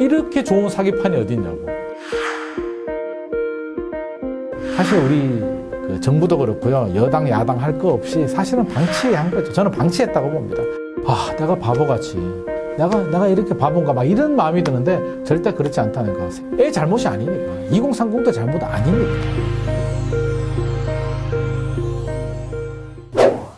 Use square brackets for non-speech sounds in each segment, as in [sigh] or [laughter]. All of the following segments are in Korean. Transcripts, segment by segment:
이렇게 좋은 사기판이 어딨냐고. 사실 우리 그 정부도 그렇고요. 여당, 야당 할 거 없이 사실은 방치한 거죠. 저는 방치했다고 봅니다. 아, 내가 바보같이. 내가, 내가 이렇게 바본가 막 이런 마음이 드는데 절대 그렇지 않다는 거. 애 잘못이 아니니까. 2030도 잘못 아니니까.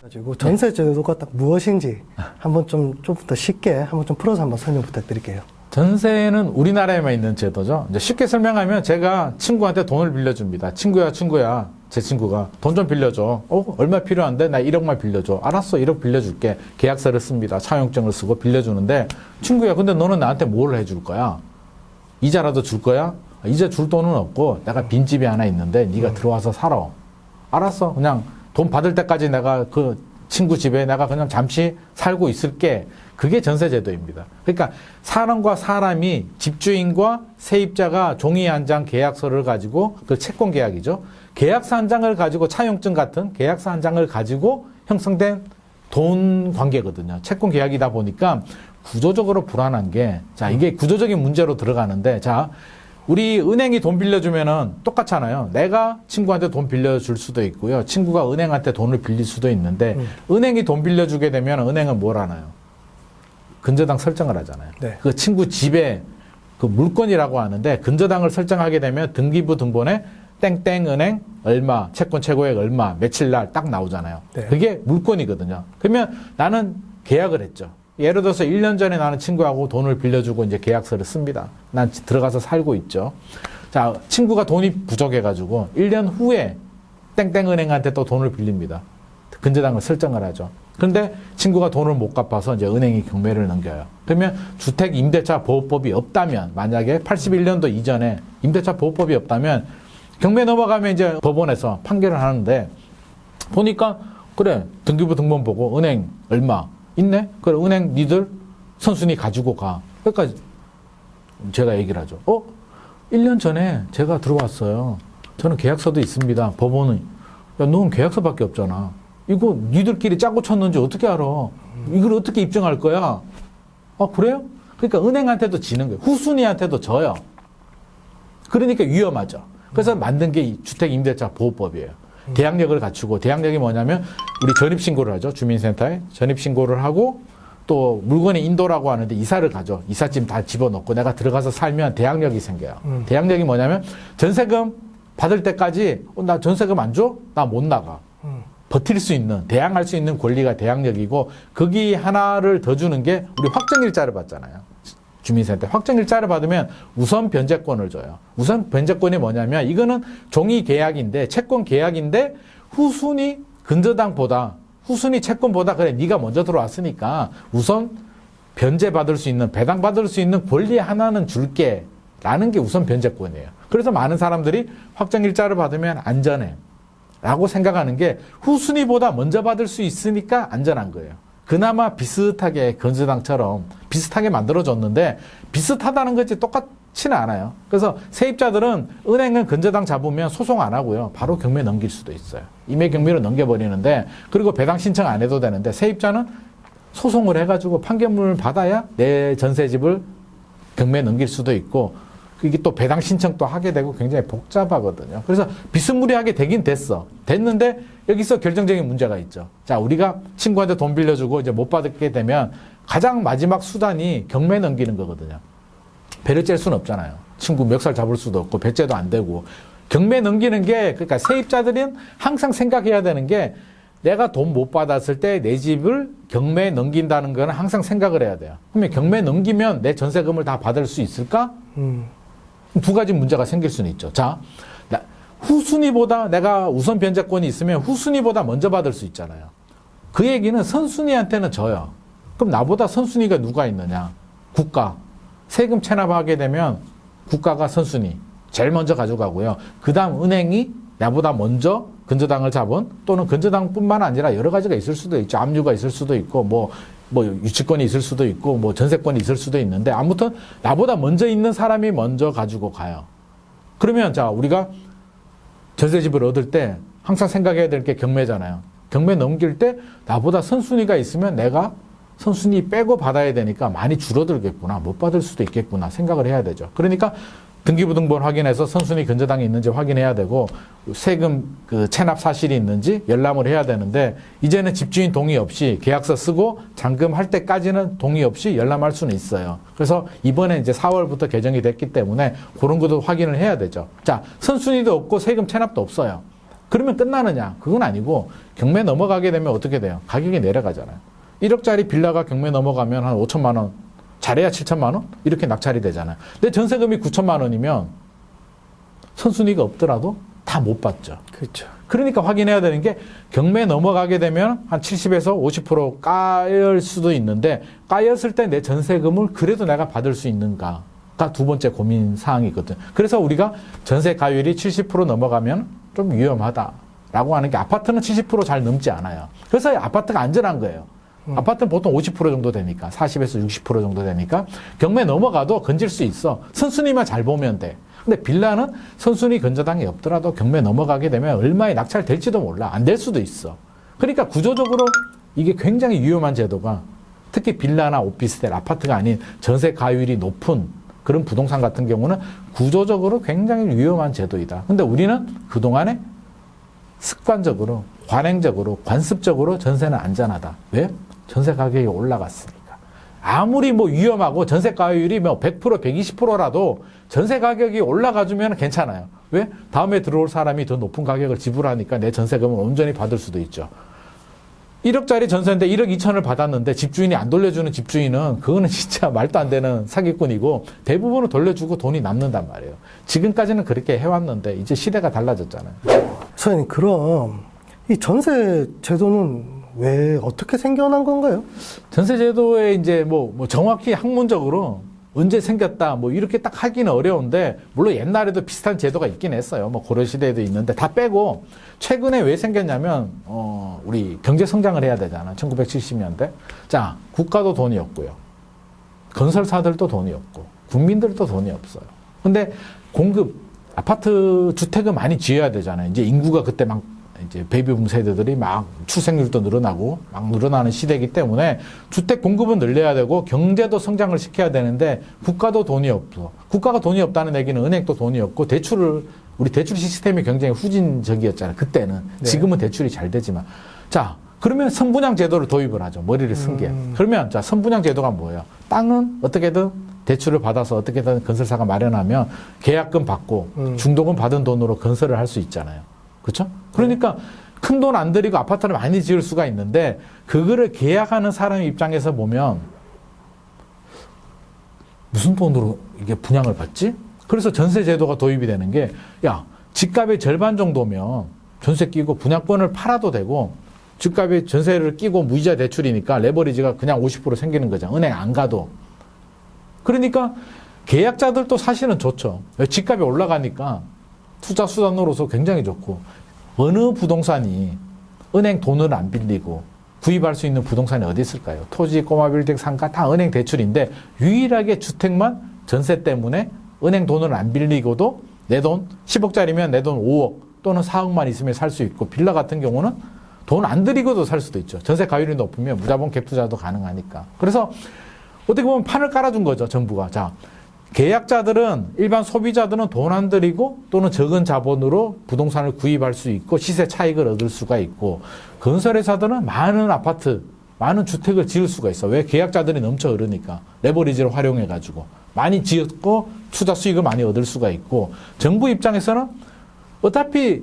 가지고 전세 제도가 딱 무엇인지 한번 좀 좀 더 쉽게 한번 좀 풀어서 한번 설명 부탁드릴게요. 전세는 우리나라에만 있는 제도죠. 이제 쉽게 설명하면 제가 친구한테 돈을 빌려줍니다. 친구야, 친구야. 제 친구가 돈 좀 빌려줘. 어, 얼마 필요한데? 나 1억만 빌려줘. 알았어, 1억 빌려줄게. 계약서를 씁니다. 차용증을 쓰고 빌려주는데, 친구야, 근데 너는 나한테 뭘 해줄 거야? 이자라도 줄 거야? 아, 이자 줄 돈은 없고, 내가 빈집이 하나 있는데, 네가 들어와서 살아. 알았어. 그냥 돈 받을 때까지 내가 그 친구 집에 내가 그냥 잠시 살고 있을게. 그게 전세제도입니다. 그러니까 사람과 사람이 집주인과 세입자가 종이 한 장 계약서를 가지고 그 채권 계약이죠. 계약서 한 장을 가지고 차용증 같은 계약서 한 장을 가지고 형성된 돈 관계거든요. 채권 계약이다 보니까 구조적으로 불안한 게, 자, 이게 구조적인 문제로 들어가는데, 자, 우리 은행이 돈 빌려주면은 똑같잖아요. 내가 친구한테 돈 빌려줄 수도 있고요. 친구가 은행한테 돈을 빌릴 수도 있는데, 은행이 돈 빌려주게 되면 은행은 뭘 하나요? 근저당 설정을 하잖아요. 네. 그 친구 집에 그 물건이라고 하는데 근저당을 설정하게 되면 등기부 등본에 땡땡 은행 얼마, 채권 최고액 얼마, 며칠 날 딱 나오잖아요. 네. 그게 물건이거든요. 그러면 나는 계약을 했죠. 예를 들어서 1년 전에 나는 친구하고 돈을 빌려주고 이제 계약서를 씁니다. 난 들어가서 살고 있죠. 자, 친구가 돈이 부족해가지고 1년 후에 땡땡 은행한테 또 돈을 빌립니다. 근저당을 설정을 하죠. 그런데 친구가 돈을 못 갚아서 이제 은행이 경매를 넘겨요. 그러면 주택 임대차 보호법이 없다면 만약에 81년도 이전에 임대차 보호법이 없다면 경매 넘어가면 이제 법원에서 판결을 하는데 보니까 그래 등기부 등본 보고 은행 얼마 있네? 그래 은행 니들 선순위 가지고 가. 그러니까 제가 얘기를 하죠. 어? 1년 전에 제가 들어왔어요. 저는 계약서도 있습니다. 법원은 야, 너는 계약서밖에 없잖아. 이거 니들끼리 짜고 쳤는지 어떻게 알아? 이걸 어떻게 입증할 거야? 아, 그래요? 그러니까 은행한테도 지는 거예요. 후순위한테도 져요. 그러니까 위험하죠. 그래서 만든 게이 주택임대차 보호법이에요. 대항력을 갖추고 대항력이 뭐냐면 우리 전입신고를 하죠. 주민센터에 전입신고를 하고 또 물건의 인도라고 하는데 이사를 가죠. 이삿짐 다 집어넣고 내가 들어가서 살면 대항력이 생겨요. 음. 대항력이 뭐냐면 전세금 받을 때까지 어, 나 전세금 안 줘? 나 못 나가. 음. 버틸 수 있는 대항할 수 있는 권리가 대항력이고 거기 하나를 더 주는 게 우리 확정일자를 받잖아요. 주민센터 확정일자를 받으면 우선 변제권을 줘요. 우선 변제권이 뭐냐면 이거는 종이 계약인데 채권 계약인데 후순위 근저당보다 후순위 채권보다 그래 네가 먼저 들어왔으니까 우선 변제 받을 수 있는 배당 받을 수 있는 권리 하나는 줄게 라는 게 우선 변제권이에요. 그래서 많은 사람들이 확정일자를 받으면 안전해. 라고 생각하는 게 후순위보다 먼저 받을 수 있으니까 안전한 거예요. 그나마 비슷하게 건수당처럼 비슷하게 만들어줬는데 비슷하다는 것이 똑같지는 않아요. 그래서 세입자들은 은행은 건저당 잡으면 소송 안 하고요. 바로 경매 넘길 수도 있어요. 임의 경매로 넘겨버리는데 그리고 배당 신청 안 해도 되는데 세입자는 소송을 해가지고 판결문을 받아야 내 전세집을 경매에 넘길 수도 있고 이게 또 배당 신청도 하게 되고 굉장히 복잡하거든요. 그래서 비스무리하게 되긴 됐어. 됐는데 여기서 결정적인 문제가 있죠. 자, 우리가 친구한테 돈 빌려주고 이제 못 받게 되면 가장 마지막 수단이 경매 넘기는 거거든요. 배를 짤 수는 없잖아요. 친구 멱살 잡을 수도 없고 배째도 안 되고 경매 넘기는 게 그러니까 세입자들은 항상 생각해야 되는 게 내가 돈 못 받았을 때 내 집을 경매에 넘긴다는 거는 항상 생각을 해야 돼요. 그러면 경매 넘기면 내 전세금을 다 받을 수 있을까? 음. 두 가지 문제가 생길 수는 있죠. 자, 나- 후순위보다 내가 우선 변제권이 있으면 후순위보다 먼저 받을 수 있잖아요. 그 얘기는 선순위한테는 져요. 그럼 나보다 선순위가 누가 있느냐? 국가. 세금 체납하게 되면 국가가 선순위. 제일 먼저 가져가고요. 그 다음 은행이 나보다 먼저 근저당을 잡은 또는 근저당뿐만 아니라 여러 가지가 있을 수도 있죠. 압류가 있을 수도 있고 뭐, 뭐 유치권이 있을 수도 있고 뭐 전세권이 있을 수도 있는데 아무튼 나보다 먼저 있는 사람이 먼저 가지고 가요. 그러면 자, 우리가 전세집을 얻을 때 항상 생각해야 될 게 경매잖아요. 경매 넘길 때 나보다 선순위가 있으면 내가 선순위 빼고 받아야 되니까 많이 줄어들겠구나. 못 받을 수도 있겠구나 생각을 해야 되죠. 그러니까 등기부등본 확인해서 선순위 근저당이 있는지 확인해야 되고 세금 그 체납 사실이 있는지 열람을 해야 되는데 이제는 집주인 동의 없이 계약서 쓰고 잔금할 때까지는 동의 없이 열람할 수는 있어요. 그래서 이번에 이제 4월부터 개정이 됐기 때문에 그런 것도 확인을 해야 되죠. 자, 선순위도 없고 세금 체납도 없어요. 그러면 끝나느냐? 그건 아니고 경매 넘어가게 되면 어떻게 돼요? 가격이 내려가잖아요. 1억짜리 빌라가 경매 넘어가면 한 5천만 원, 잘해야 7천만 원 이렇게 낙찰이 되잖아요. 근데 전세금이 9천만 원이면 선순위가 없더라도 다 못 받죠. 그렇죠. 그러니까 확인해야 되는 게 경매 넘어가게 되면 한 70에서 50% 까일 수도 있는데 까였을 때 내 전세금을 그래도 내가 받을 수 있는가가 두 번째 고민 사항이거든. 그래서 우리가 전세 가율이 70% 넘어가면 좀 위험하다라고 하는 게 아파트는 70%잘 넘지 않아요. 그래서 아파트가 안전한 거예요. 아파트는 보통 50% 정도 되니까 40에서 60% 정도 되니까 경매 넘어가도 건질 수 있어. 선순위만 잘 보면 돼. 근데 빌라는 선순위 건저당이 없더라도 경매 넘어가게 되면 얼마에 낙찰될지도 몰라. 안 될 수도 있어. 그러니까 구조적으로 이게 굉장히 위험한 제도가 특히 빌라나 오피스텔, 아파트가 아닌 전세 가율이 높은 그런 부동산 같은 경우는 구조적으로 굉장히 위험한 제도이다. 근데 우리는 그동안에 습관적으로, 관행적으로, 관습적으로 전세는 안전하다. 왜? 전세 가격이 올라갔으니까. 아무리 뭐 위험하고 전세 가율이 뭐 100%, 120%라도 전세 가격이 올라가주면 괜찮아요. 왜? 다음에 들어올 사람이 더 높은 가격을 지불하니까 내 전세금을 온전히 받을 수도 있죠. 1억짜리 전세인데 1억 2천을 받았는데 집주인이 안 돌려주는 집주인은 그거는 [laughs] 진짜 말도 안 되는 사기꾼이고 대부분은 돌려주고 돈이 남는단 말이에요. 지금까지는 그렇게 해왔는데 이제 시대가 달라졌잖아요. 선생님, 그럼 이 전세 제도는 왜 어떻게 생겨난 건가요? 전세제도에 이제 뭐, 뭐 정확히 학문적으로 언제 생겼다 뭐 이렇게 딱 하기는 어려운데 물론 옛날에도 비슷한 제도가 있긴 했어요. 뭐 고려 시대에도 있는데 다 빼고 최근에 왜 생겼냐면 어 우리 경제 성장을 해야 되잖아. 1970년대. 자, 국가도 돈이 없고요. 건설사들도 돈이 없고 국민들도 돈이 없어요. 근데 공급 아파트 주택은 많이 지어야 되잖아요. 이제 인구가 그때 막 이제 베이비붐 세대들이 막 출생률도 늘어나고 막 늘어나는 시대이기 때문에 주택 공급은 늘려야 되고 경제도 성장을 시켜야 되는데 국가도 돈이 없어. 국가가 돈이 없다는 얘기는 은행도 돈이 없고 대출을 우리 대출 시스템이 굉장히 후진적이었잖아요. 그때는 네. 지금은 대출이 잘 되지만 자 그러면 선분양 제도를 도입을 하죠. 머리를 쓴 게. 음. 그러면 자 선분양 제도가 뭐예요? 땅은 어떻게든 대출을 받아서 어떻게든 건설사가 마련하면 계약금 받고 음. 중도금 받은 돈으로 건설을 할 수 있잖아요. 그렇죠? 그러니까 큰 돈 안 들이고 아파트를 많이 지을 수가 있는데 그거를 계약하는 사람 입장에서 보면 무슨 돈으로 이게 분양을 받지? 그래서 전세 제도가 도입이 되는 게 야, 집값의 절반 정도면 전세 끼고 분양권을 팔아도 되고 집값의 전세를 끼고 무이자 대출이니까 레버리지가 그냥 50% 생기는 거죠. 은행 안 가도. 그러니까 계약자들도 사실은 좋죠. 왜? 집값이 올라가니까 투자 수단으로서 굉장히 좋고 어느 부동산이 은행 돈을 안 빌리고 구입할 수 있는 부동산이 어디 있을까요? 토지, 꼬마 빌딩, 상가 다 은행 대출인데 유일하게 주택만 전세 때문에 은행 돈을 안 빌리고도 내 돈 10억짜리면 내 돈 5억 또는 4억만 있으면 살 수 있고 빌라 같은 경우는 돈 안 들이고도 살 수도 있죠. 전세 가율이 높으면 무자본 갭 투자도 가능하니까. 그래서 어떻게 보면 판을 깔아준 거죠, 정부가. 자, 계약자들은 일반 소비자들은 돈 안 들이고 또는 적은 자본으로 부동산을 구입할 수 있고 시세 차익을 얻을 수가 있고 건설회사들은 많은 아파트, 많은 주택을 지을 수가 있어. 왜? 계약자들이 넘쳐 흐르니까. 레버리지를 활용해 가지고. 많이 지었고 투자 수익을 많이 얻을 수가 있고. 정부 입장에서는 어차피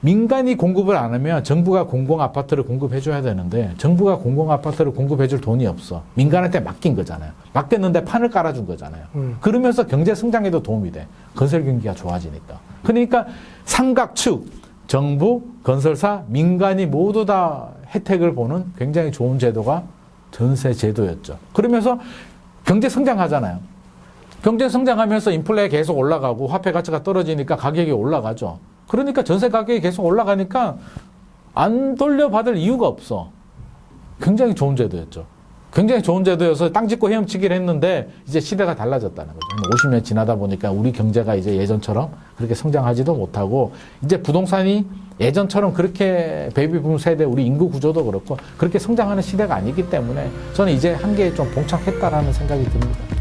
민간이 공급을 안 하면 정부가 공공 아파트를 공급해 줘야 되는데 정부가 공공 아파트를 공급해 줄 돈이 없어. 민간한테 맡긴 거잖아요. 맡겼는데 판을 깔아 준 거잖아요. 음. 그러면서 경제 성장에도 도움이 돼. 건설 경기가 좋아지니까. 그러니까 삼각축 정부, 건설사, 민간이 모두 다 혜택을 보는 굉장히 좋은 제도가 전세 제도였죠. 그러면서 경제 성장하잖아요. 경제 성장하면서 인플레 계속 올라가고 화폐 가치가 떨어지니까 가격이 올라가죠. 그러니까 전세 가격이 계속 올라가니까 안 돌려받을 이유가 없어. 굉장히 좋은 제도였죠. 굉장히 좋은 제도여서 땅 짓고 헤엄치기를 했는데 이제 시대가 달라졌다는 거죠. 한 50년 지나다 보니까 우리 경제가 이제 예전처럼 그렇게 성장하지도 못하고 이제 부동산이 예전처럼 그렇게 베이비붐 세대 우리 인구 구조도 그렇고 그렇게 성장하는 시대가 아니기 때문에 저는 이제 한계에 좀 봉착했다라는 생각이 듭니다.